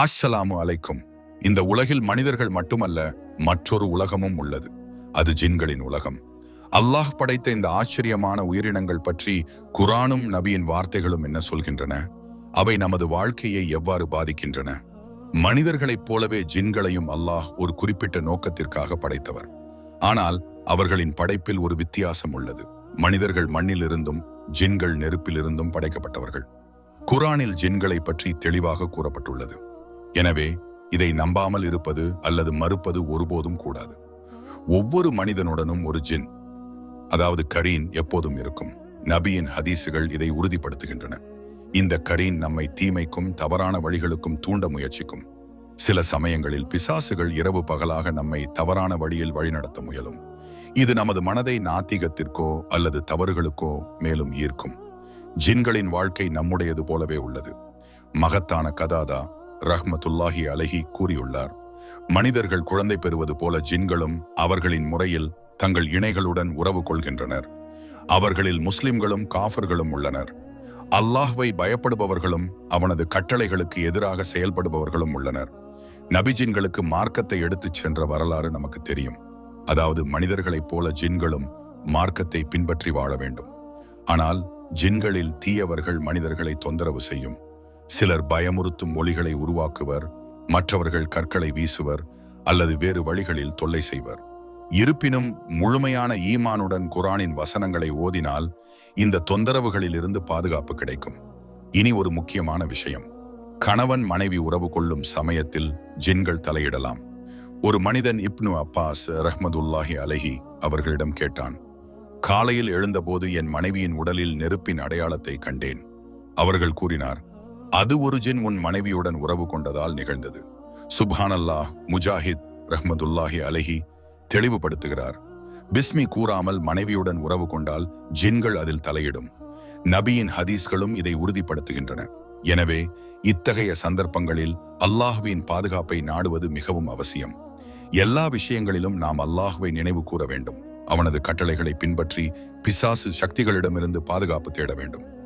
அஸ்ஸலாமு அலைக்கும். இந்த உலகில் மனிதர்கள் மட்டுமல்ல மற்றொரு உலகமும் உள்ளது. அது ஜின்களின் உலகம். அல்லாஹ் படைத்த இந்த ஆச்சரியமான உயிரினங்கள் பற்றி குரானும் நபியின் வார்த்தைகளும் என்ன சொல்கின்றன? அவை நமது வாழ்க்கையை எவ்வாறு பாதிக்கின்றன? மனிதர்களைப் போலவே ஜின்களையும் அல்லாஹ் ஒரு குறிப்பிட்ட நோக்கத்திற்காக படைத்தவர். ஆனால் அவர்களின் படைப்பில் ஒரு வித்தியாசம் உள்ளது. மனிதர்கள் மண்ணிலிருந்தும் ஜின்கள் நெருப்பிலிருந்தும் படைக்கப்பட்டவர்கள். குரானில் ஜின்களை பற்றி தெளிவாக கூறப்பட்டுள்ளது. எனவே இதை நம்பாமல் இருப்பது அல்லது மறுப்பது ஒருபோதும் கூடாது. ஒவ்வொரு மனிதனுடனும் ஒரு ஜின் அதாவது கரீன் எப்போதும் இருக்கும். நபியின் ஹதீசுகள் இதை உறுதிப்படுத்துகின்றன. இந்த கரீன் நம்மை தீமைக்கும் தவறான வழிகளுக்கும் தூண்ட முயற்சிக்கும். சில சமயங்களில் பிசாசுகள் இரவு பகலாக நம்மை தவறான வழியில் வழிநடத்த முயலும். இது நமது மனதை நாத்திகத்திற்கோ அல்லது தவறுகளுக்கோ மேலும் ஈர்க்கும். ஜின்களின் வாழ்க்கை நம்முடையது போலவே உள்ளது. மகத்தான கதாதா ரஹ்மத்துல்லாஹி அலஹி கூறியுள்ளார். மனிதர்கள் குழந்தை பெறுவது போல ஜின்களும் அவர்களின் முறையில் தங்கள் இணைகளுடன் உறவு கொள்கின்றனர். அவர்களில் முஸ்லிம்களும் காஃபர்களும் உள்ளனர். அல்லாஹ்வை பயப்படுபவர்களும் அவனது கட்டளைகளுக்கு எதிராக செயல்படுபவர்களும் உள்ளனர். நபிஜின்களுக்கு மார்க்கத்தை எடுத்துச் சென்ற வரலாறு நமக்கு தெரியும். அதாவது மனிதர்களைப் போல ஜின்களும் மார்க்கத்தை பின்பற்றி வாழ வேண்டும். ஆனால் ஜின்களில் தீயவர்கள் மனிதர்களை தொந்தரவு செய்யும். சிலர் பயமுறுத்தும் மொழிகளை உருவாக்குவர் மற்றவர்கள் கற்களை வீசுவர் அல்லது வேறு வழிகளில் தொல்லை செய்வர். இருப்பினும் முழுமையான ஈமானுடன் குரானின் வசனங்களை ஓதினால் இந்த தொந்தரவுகளிலிருந்து பாதுகாப்பு கிடைக்கும். இனி ஒரு முக்கியமான விஷயம். கணவன் மனைவி உறவு கொள்ளும் சமயத்தில் ஜின்கள் தலையிடலாம். ஒரு மனிதன் இப்னு அப்பாஸ் ரஹ்மதுல்லாஹி அலஹி அவர்களிடம் கேட்டான் காலையில் எழுந்தபோது என் மனைவியின் உடலில் நெருப்பின் அடையாளத்தை கண்டேன். அவர்கள் கூறினார் அது ஒரு ஜின் உன் மனைவியுடன் உறவு கொண்டதால் நிகழ்ந்தது. சுப்ஹானல்லாஹ் முஜாஹித் ரஹ்மதுல்லாஹி அலஹி தெளிவுபடுத்துகிறார். பிஸ்மி கூறாமல் மனைவியுடன் உறவு கொண்டால் ஜின்கள் அதில் தலையிடும். நபியின் ஹதீஸ்களும் இதை உறுதிப்படுத்துகின்றன. எனவே இத்தகைய சந்தர்ப்பங்களில் அல்லாஹுவின் பாதுகாப்பை நாடுவது மிகவும் அவசியம். எல்லா விஷயங்களிலும் நாம் அல்லாஹுவை நினைவு கூற வேண்டும். அவனது கட்டளைகளை பின்பற்றி பிசாசு சக்திகளிடமிருந்து பாதுகாப்பு தேட வேண்டும்.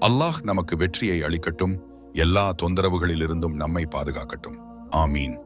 அல்லாஹ் நமக்கு வெற்றியை அளிக்கட்டும். எல்லா தொந்தரவுகளிலிருந்தும் நம்மை பாதுகாக்கட்டும். ஆமீன்.